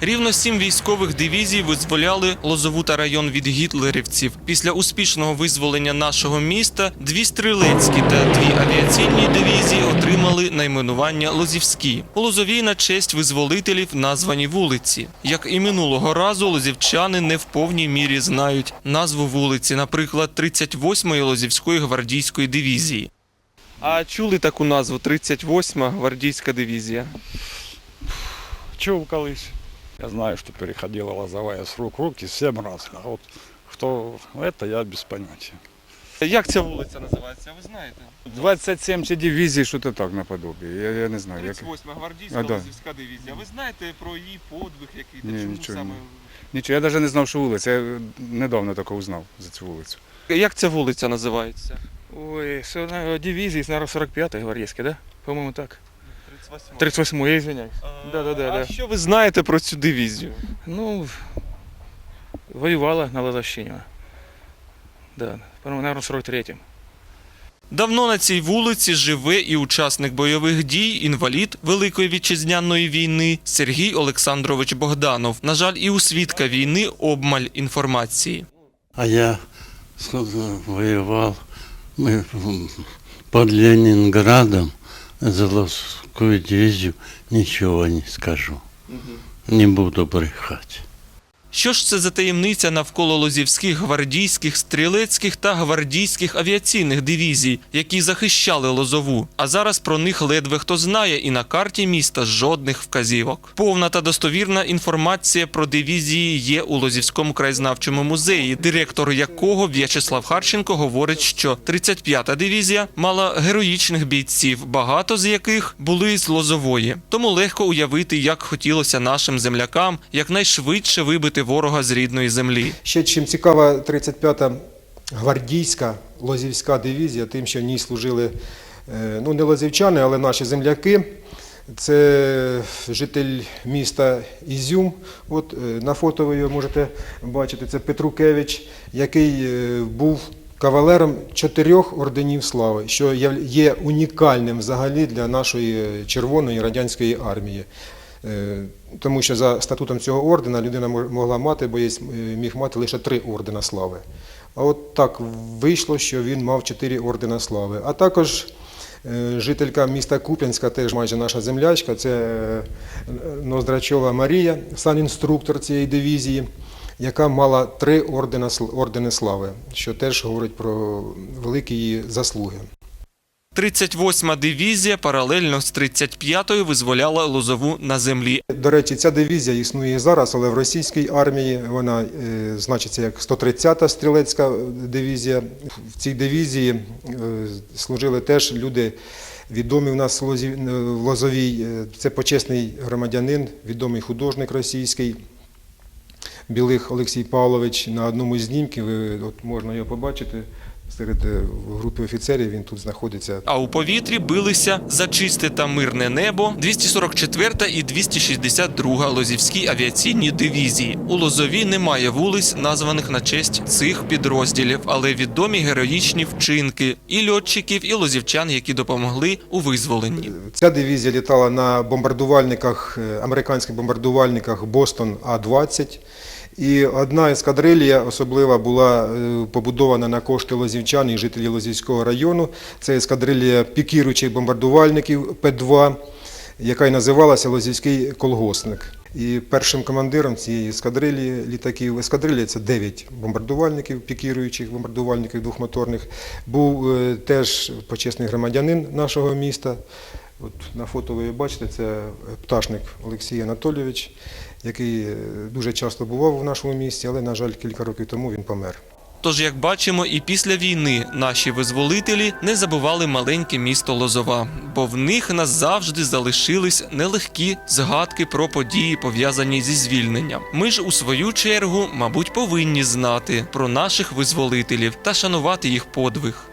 Рівно сім військових дивізій визволяли Лозову та район від гітлерівців. Після успішного визволення нашого міста дві стрілецькі та дві авіаційні дивізії отримали найменування Лозівські. У Лозовій на честь визволителів названі вулиці. Як і минулого разу, лозівчани не в повній мірі знають назву вулиці, наприклад, 38-ї Лозівської гвардійської дивізії. А чули таку назву 38-ма гвардійська дивізія? Чув колись. Я знаю, что переходила лозовая с рук в руки семь раз. А вот кто это, я без понятия. Як ця вулиця називається? Ви знаєте? 27 чи дивізії, що то так наподобі. Я, я не знаю. Як... 38-ма гвардійська А, да. Лозівська дивізія. Ви знаєте про її подвиг, який Ні, чому нічого саме? Нічого, я навіть не знав, що вулиця. Я недавно таке узнав за цю вулицю. Як ця вулиця називається? Ой, все на дивизии, наверное, 45-й гвардейской, да? По-моему, так. 38 38-й, я извиняюсь. Да, да, да, А да. що ви знаєте про цю дивізію? Ну, воевала на Лазовщине. Да, наверное, 43-м. Давно на цій вулиці живе і учасник бойових дій, інвалід Великої вітчизняної війни Сергій Олександрович Богданов. На жаль, і у свідка війни обмаль інформації. А я ск- воевал мы м, под Ленинградом за Ловскую дивизию. Ничего не скажу. Не буду брехать. Що ж це за таємниця навколо лозівських гвардійських, стрілецьких та гвардійських авіаційних дивізій, які захищали Лозову? А зараз про них ледве хто знає, і на карті міста жодних вказівок. Повна та достовірна інформація про дивізії є у Лозівському краєзнавчому музеї, директор якого В'ячеслав Харченко говорить, що 35-та дивізія мала героїчних бійців, багато з яких були з Лозової. Тому легко уявити, як хотілося нашим землякам якнайшвидше вибити ворога з рідної землі. Ще чим цікава 35-та гвардійська лозівська дивізія, тим, що в ній служили е, ну, не лозівчани, але наші земляки. Це житель міста Ізюм. От е, на фото ви його можете бачити. Це Петрукевич, який е, був кавалером чотирьох орденів слави, що є унікальним взагалі для нашої Червоної радянської армії. Е, Тому що за статутом цього ордена людина могла мати, боєць е, міг мати лише три ордена слави. А от так вийшло, що він мав чотири ордена слави. А також е, жителька міста Куп'янська, теж майже наша землячка, це Ноздрачова Марія, санінструктор цієї дивізії, яка мала три ордена, слави, що теж говорить про великі її заслуги. 38-ма дивізія паралельно з 35-ю визволяла Лозову на землі. До речі, ця дивізія існує зараз, але в російській армії вона е, значиться як 130-та стрілецька дивізія. В цій дивізії е, служили теж люди. Відомі в нас в в Лозовій, Е, це почесний громадянин, відомий художник російський Білих Олексій Павлович. На одному з знімків от можна його побачити серед е, в групі офіцерів. Він тут знаходиться. А у повітрі билися за чисте та мирне небо 244 і 262 Лозівські авіаційні дивізії. У Лозові немає вулиць, названих на честь цих підрозділів, але відомі героїчні вчинки і льотчиків, і лозівчан, які допомогли у визволенні. Ця дивізія літала на бомбардувальниках, е, американських бомбардувальниках Бостон А-20. І одна ескадрилія особлива була е, побудована на кошти лозівчан і жителів Лозівського району. Це ескадрилія пікіруючих бомбардувальників П-2, яка й називалася Лозівський колгоспник. І першим командиром цієї ескадрилії літаків, ескадрилія це 9 бомбардувальників, пікіруючих бомбардувальників двохмоторних, був е, теж почесний громадянин нашого міста. От на фото ви бачите, це пташник Олексій Анатолійович, який е, дуже часто бував в нашому місті, але, на жаль, кілька років тому він помер. Тож, як бачимо, і після війни наші визволителі не забували маленьке місто Лозова, бо в них назавжди залишились нелегкі згадки про події, пов'язані зі звільненням. Ми ж у свою чергу, мабуть, повинні знати про наших визволителів та шанувати їх подвиг.